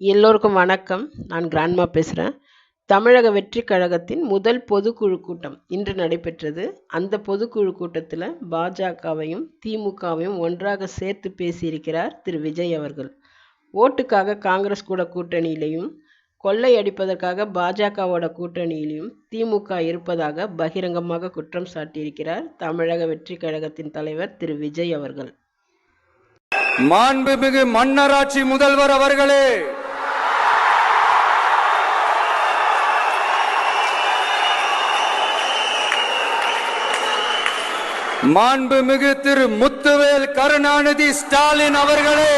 எல்லோருக்கும் வணக்கம். நான் கிராண்ட்மா பேசுகிறேன் தமிழக வெற்றிக் கழகத்தின் முதல் பொதுக்குழு கூட்டம் இன்று நடைபெற்றது. அந்த பொதுக்குழு கூட்டத்தில் பாஜகவையும் திமுகவையும் ஒன்றாக சேர்த்து பேசியிருக்கிறார் திரு. விஜய் அவர்கள். ஓட்டுக்காக காங்கிரஸ் கூட கூட்டணியிலையும் கொள்ளை அடிப்பதற்காக பாஜகவோட கூட்டணியிலையும் திமுக இருப்பதாக பகிரங்கமாக குற்றம் சாட்டியிருக்கிறார் தமிழக வெற்றிக் கழகத்தின் தலைவர் திரு. விஜய் அவர்கள். மாண்புமிகு மன்னராட்சி முதல்வர் அவர்களே! மாண்புமிகு திரு முத்துவேல் கருணாநிதி ஸ்டாலின் அவர்களே.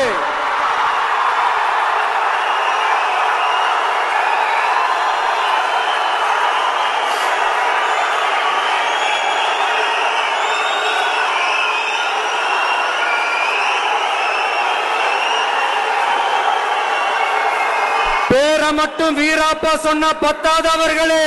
பேரை மட்டும் வீராப்பா சொன்ன பத்தாதவர்களே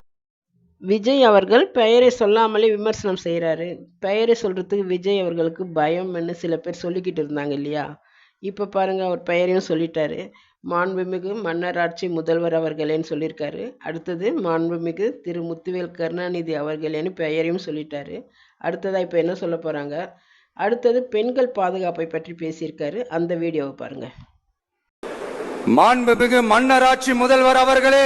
விஜய் அவர்கள் பெயரை சொல்லாமலே விமர்சனம் செய்கிறாரு பெயரை சொல்கிறதுக்கு விஜய் அவர்களுக்கு பயம்னு சில பேர் சொல்லிக்கிட்டு இருந்தாங்க இல்லையா? இப்போ பாருங்கள் அவர் பெயரையும் சொல்லிட்டாரு. மாண்புமிகு மன்னராட்சி முதல்வர் அவர்களேன்னு சொல்லியிருக்காரு. அடுத்தது மாண்புமிகு திரு முத்துவேல் கருணாநிதி அவர்களேன்னு பெயரையும் சொல்லிட்டாரு. அடுத்ததாக இப்போ என்ன சொல்ல போகிறாங்க அடுத்தது பெண்கள் பாதுகாப்பை பற்றி பேசியிருக்காரு. அந்த வீடியோவை பாருங்கள் மாண்புமிகு மன்னராட்சி முதல்வர் அவர்களே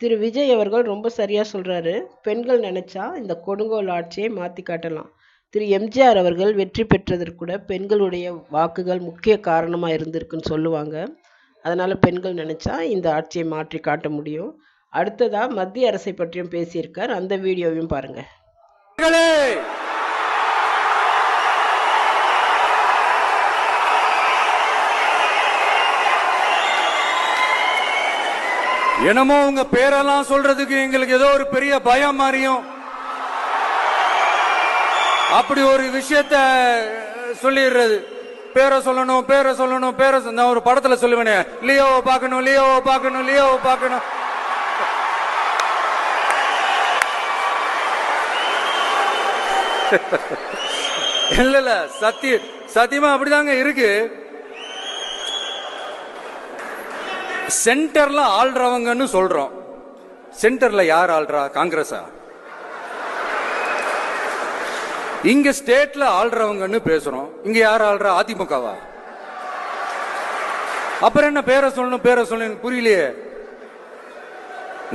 திரு விஜய் அவர்கள் ரொம்ப சரியாக சொல்கிறாரு பெண்கள் நினச்சா இந்த கொடுங்கோல் ஆட்சியை மாற்றி காட்டலாம். திரு எம்ஜிஆர் அவர்கள் வெற்றி பெற்றதற்கு கூட பெண்களுடைய வாக்குகள் முக்கிய காரணமாக இருந்திருக்குன்னு சொல்லுவாங்க. அதனால் பெண்கள் நினச்சா இந்த ஆட்சியை மாற்றி காட்ட முடியும். அடுத்ததாக மத்திய அரசை பற்றியும் பேசியிருக்கார். அந்த வீடியோவையும் பாருங்கள் என்னமோ உங்க பேரெல்லாம் சொல்றதுக்கு எங்களுக்கு ஏதோ ஒரு பெரிய பயம் மாறியும் அப்படி ஒரு விஷயத்த சொல்லிடுறது. பேரை சொல்லணும் பேரை சொல்லணும் பேரை நான் ஒரு படத்துல சொல்லுவேனே. லியோவை பார்க்கணும் லியோவை பார்க்கணும் லியோவை பார்க்கணும். இல்ல இல்ல சத்திய சத்தியமா அப்படிதாங்க இருக்கு. சென்டர்ல ஆள்றவங்கன்னு சொல்றோம். சென்டர்ல யார் ஆள்றா? காங்கிரஸா? இங்க ஸ்டேட்ல ஆள்றவங்கன்னு பேசுறோம். இங்க யார் ஆள்றா? அதிமுகவா? அப்புறம் என்ன பேரை சொல்லணும் பேரை சொல்லணும் எனக்கு புரியலையே.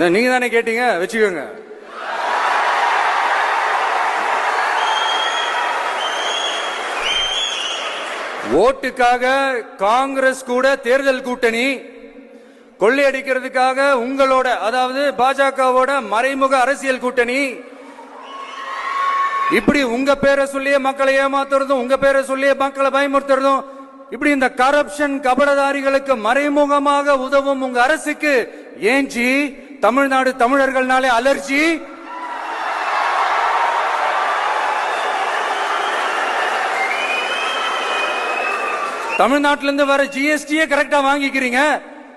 நீங்க தானே கேட்டீங்க? வச்சுக்கோங்க. ஓட்டுக்காக காங்கிரஸ் கூட தேர்தல் கூட்டணி கொள்ளையடிக்கிறதுக்காக உங்களோட அதாவது பாஜகவோட மறைமுக அரசியல் கூட்டணி. இப்படி உங்க பேரை சொல்லியே மக்களை ஏமாத்துறதும் உங்க பேரை சொல்லியே மக்களை பயமுறுத்துறதும் இப்படி இந்த கரப்ஷன் கபடதாரிகளுக்கு மறைமுகமாக உதவும் உங்க அரசுக்கு ஏஞ்சி தமிழ்நாடு தமிழர்கள்னாலே அலர்ஜி? தமிழ்நாட்டிலிருந்து வர ஜிஎஸ்டியே கரெக்டா வாங்கிக்கிறீங்க.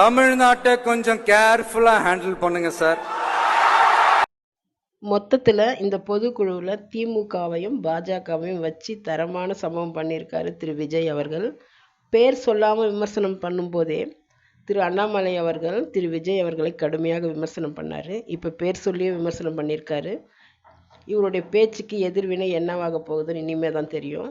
தமிழ்நாட்டை கொஞ்சம் கேர்ஃபுல்லா ஹேண்டில் பண்ணுங்க சார் மொத்தத்தில் இந்த பொதுக்குழுவில் திமுகவையும் பாஜகவையும் வச்சு தரமான சம்பவம் பண்ணியிருக்காரு திரு விஜய் அவர்கள். பேர் சொல்லாமல் விமர்சனம் பண்ணும்போதே திரு அண்ணாமலை அவர்கள் திரு விஜய் அவர்களை கடுமையாக விமர்சனம் பண்ணார். இப்போ பேர் சொல்லியே விமர்சனம் பண்ணியிருக்காரு. இவருடைய பேச்சுக்கு எதிர்வினை என்னவாக போகுதுன்னு இனிமே தான் தெரியும்.